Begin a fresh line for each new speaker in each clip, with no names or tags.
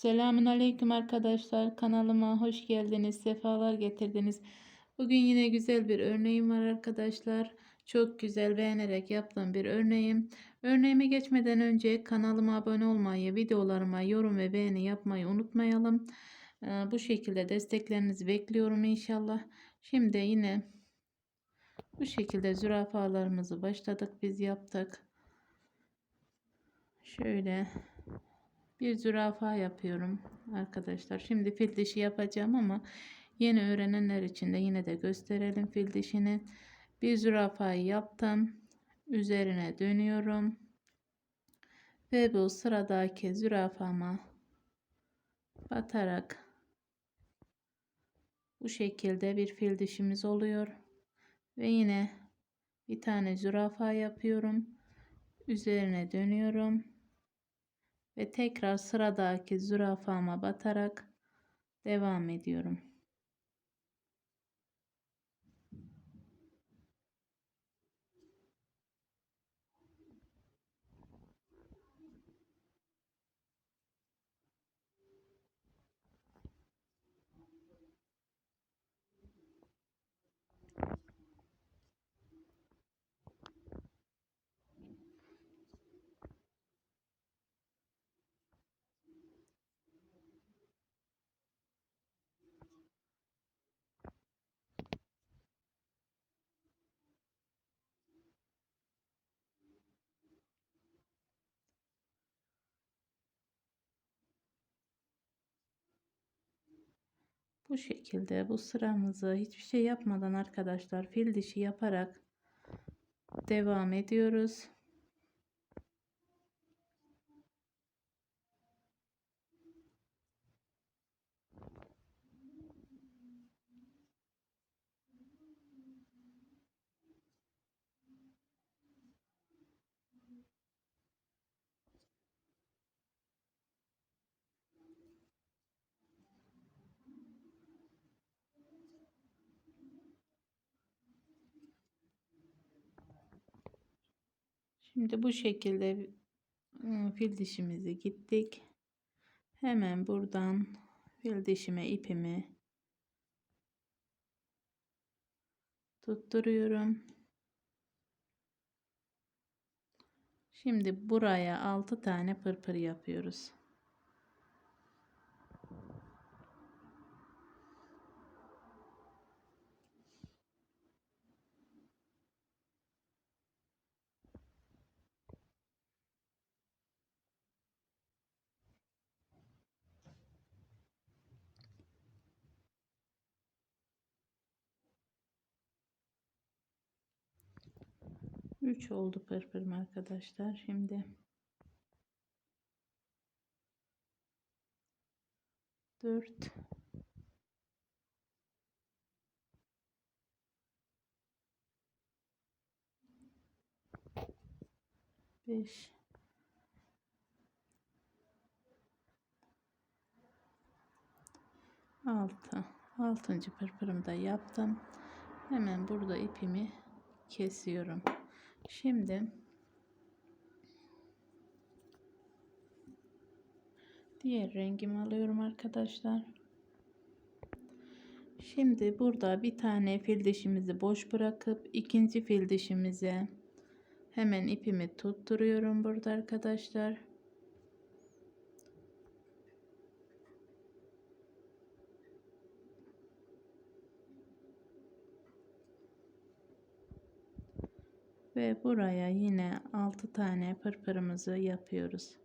Selamun Aleyküm arkadaşlar. Kanalıma hoş geldiniz. Sefalar getirdiniz. Bugün yine güzel bir örneğim var arkadaşlar. Çok güzel beğenerek yaptığım bir örneğim. Örneğime geçmeden önce kanalıma abone olmayı, videolarıma yorum ve beğeni yapmayı unutmayalım. Ee, Bu şekilde desteklerinizi bekliyorum inşallah. Şimdi yine bu şekilde zürafalarımızı başladık. Biz yaptık. Şöyle bir zürafa yapıyorum arkadaşlar. Şimdi fil dişi yapacağım ama yeni öğrenenler için de yine de gösterelim fil dişini. Bir zürafayı yaptım. Üzerine dönüyorum. Ve bu sıradaki zürafama batarak bu şekilde bir fil dişimiz oluyor. Ve yine bir tane zürafa yapıyorum. Üzerine dönüyorum ve tekrar sıradaki zürafama batarak devam ediyorum. Bu şekilde bu sıramızı hiçbir şey yapmadan arkadaşlar fil dişi yaparak devam ediyoruz. Şimdi bu şekilde fil dişimizi gittik. Hemen buradan fil dişime ipimi tutturuyorum. Şimdi buraya 6 tane pırpır yapıyoruz. Üç oldu pırpırım arkadaşlar. Şimdi dört beş altı altıncı pırpırımı da yaptım. Hemen burada ipimi kesiyorum. Şimdi diğer rengimi alıyorum arkadaşlar. Şimdi burada bir tane fil dişimizi boş bırakıp ikinci fil dişimize hemen ipimi tutturuyorum burada arkadaşlar. Ve buraya yine 6 tane pırpırımızı yapıyoruz.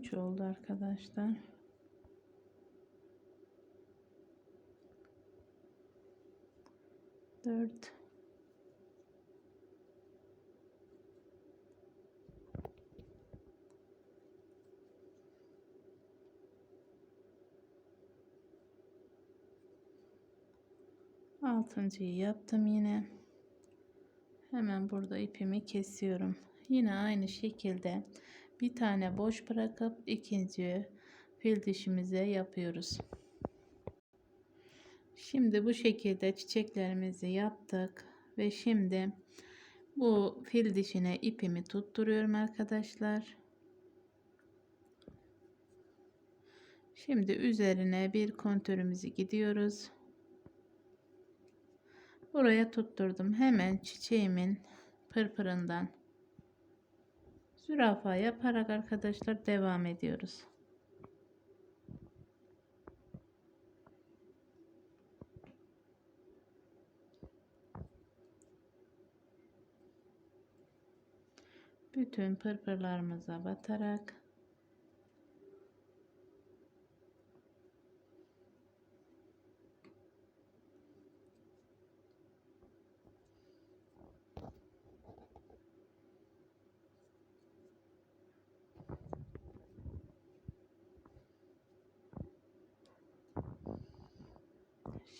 3 oldu arkadaşlar. Dört. Altıncıyı yaptım yine. Hemen burada ipimi kesiyorum. Yine aynı şekilde bir tane boş bırakıp ikinci fil dişimize yapıyoruz. Şimdi bu şekilde çiçeklerimizi yaptık ve şimdi bu fil dişine ipimi tutturuyorum arkadaşlar. Şimdi üzerine bir kontörümüzü gidiyoruz. Buraya tutturdum. Hemen çiçeğimin pırpırından zürafa yaparak arkadaşlar devam ediyoruz. Bütün pırpırlarımıza batarak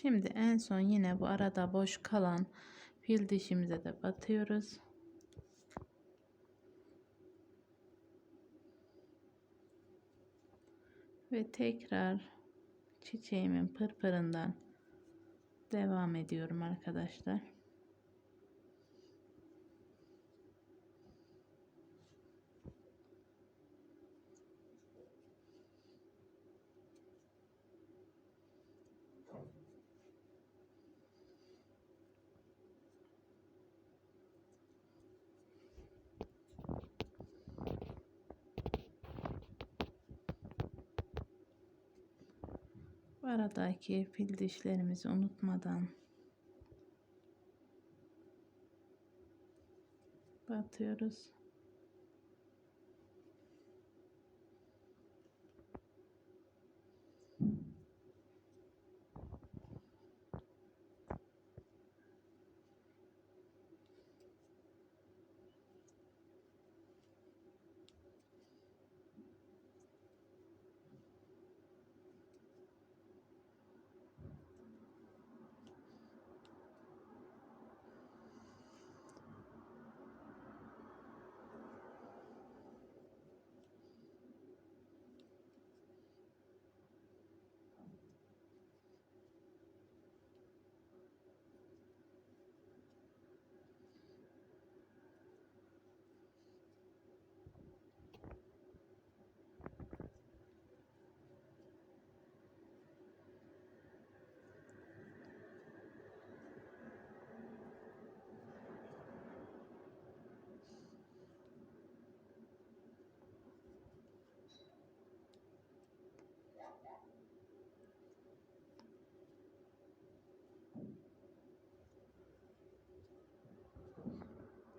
Şimdi en son yine bu arada boş kalan fil dişimize de batıyoruz. Ve tekrar çiçeğimin pırpırından devam ediyorum arkadaşlar. Aradaki fil dişlerimizi unutmadan batıyoruz.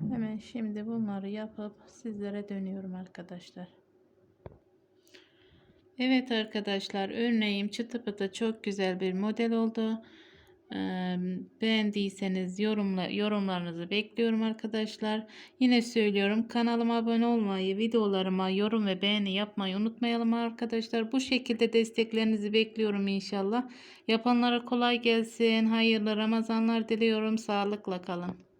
Hemen şimdi bunları yapıp sizlere dönüyorum arkadaşlar. Evet arkadaşlar örneğim çıtı pıtı çok güzel bir model oldu. Beğendiyseniz yorumla, yorumlarınızı bekliyorum arkadaşlar. Yine söylüyorum kanalıma abone olmayı, videolarıma yorum ve beğeni yapmayı unutmayalım arkadaşlar. Bu şekilde desteklerinizi bekliyorum inşallah. Yapanlara kolay gelsin. Hayırlı Ramazanlar diliyorum. Sağlıkla kalın.